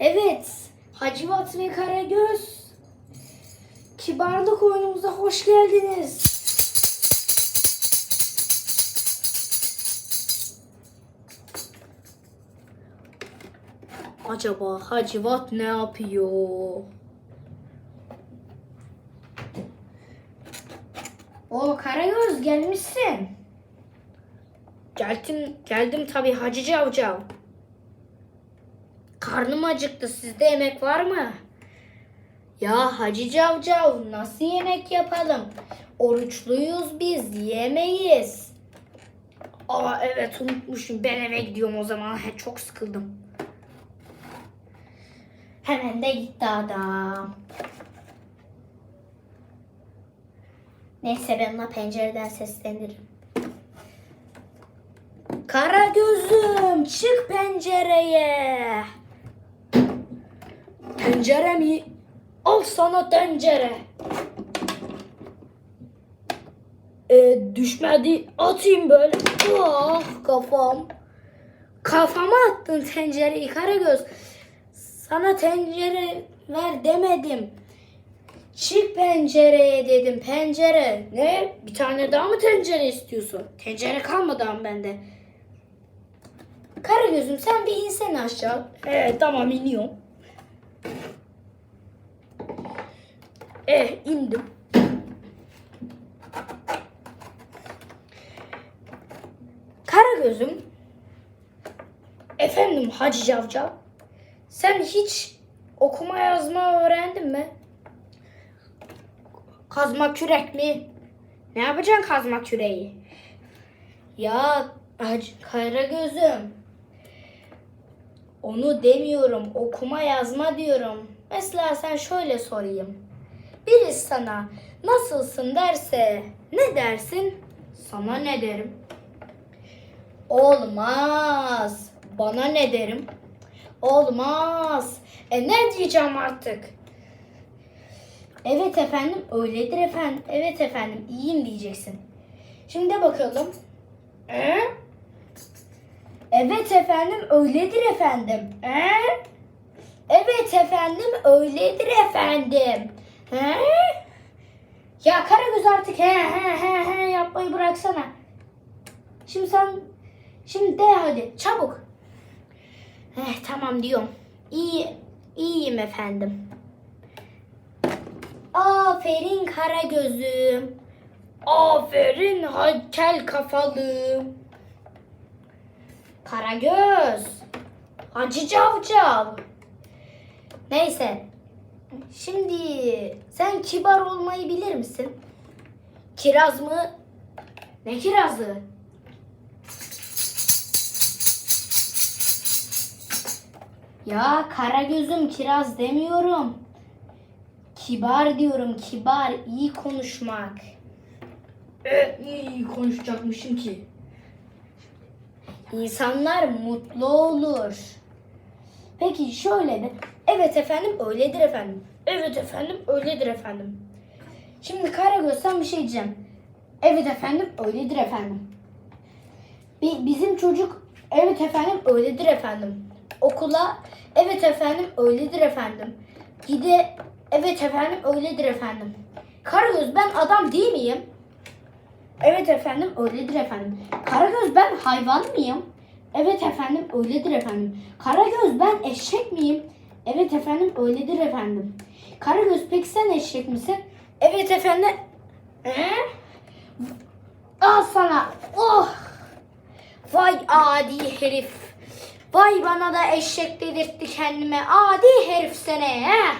Evet, Hacivat ve Karagöz. Kibarlık oyunumuza hoş geldiniz. Acaba Hacivat ne yapıyor? O Karagöz gelmişsin. Geldim, geldim tabii Hacı Cavcav. Karnım acıktı. Sizde yemek var mı? Ya Hacı Cavcav nasıl yemek yapalım? Oruçluyuz biz yemeyiz. Aa evet unutmuşum. Ben eve gidiyorum o zaman. He, çok sıkıldım. Hemen de gitti adam. Neyse ben ona pencereden seslenirim. Kara gözüm çık pencereye. Tencere mi? Al sana tencere. Ee, düşmedi atayım böyle. Ah kafam. Kafama attın tencereyi Karagöz. Sana tencere ver demedim. Çık pencereye dedim. Pencere. Ne? Bir tane daha mı tencere istiyorsun? Tencere kalmadı ama bende. Karagöz'üm sen bir insene aşağı. Evet tamam iniyorum. Eh indim. Karagöz'üm. Efendim Hacı Cavcav. Sen hiç okuma yazma öğrendin mi? Kazma kürek mi? Ne yapacaksın kazma küreği? Ya Hacı Karagöz'üm. Onu demiyorum. Okuma yazma diyorum. Mesela sen şöyle sorayım. Birisi sana nasılsın derse ne dersin? Sana ne derim? Olmaz. Bana ne derim? Olmaz. E ne diyeceğim artık? Evet efendim, öyledir efendim. Evet efendim, iyiyim diyeceksin. Şimdi bakalım. E? Evet efendim, öyledir efendim. E? Evet efendim, öyledir efendim. He? Ya Karagöz artık he he he he yapmayı bıraksana. Şimdi sen, şimdi de hadi çabuk. Eh, tamam diyorum. İyi, iyiyim efendim. Aferin kara gözüm. Aferin kel kafalım. Kara göz. Hacı cavcav. Neyse. Şimdi sen kibar olmayı bilir misin? Kiraz mı? Ne kirazı? Ya kara gözüm kiraz demiyorum. Kibar diyorum kibar iyi konuşmak. Evet iyi konuşacakmışım ki. İnsanlar mutlu olur. Peki şöyle de evet efendim öyledir efendim. Evet efendim öyledir efendim. Şimdi Karagöz sen bir şey diyeceğim. Evet efendim öyledir efendim. Bi- bizim çocuk evet efendim öyledir efendim. Okula evet efendim öyledir efendim. Gide evet efendim öyledir efendim. Karagöz ben adam değil miyim? Evet efendim öyledir efendim. Karagöz ben hayvan mıyım? Evet efendim öyledir efendim. Karagöz ben eşek miyim? Evet efendim öyledir efendim. Karagöz peki sen eşek misin? Evet efendim. Ee? Al sana. Oh. Vay adi herif. Vay bana da eşek dedirtti kendime. Adi herif sene. He?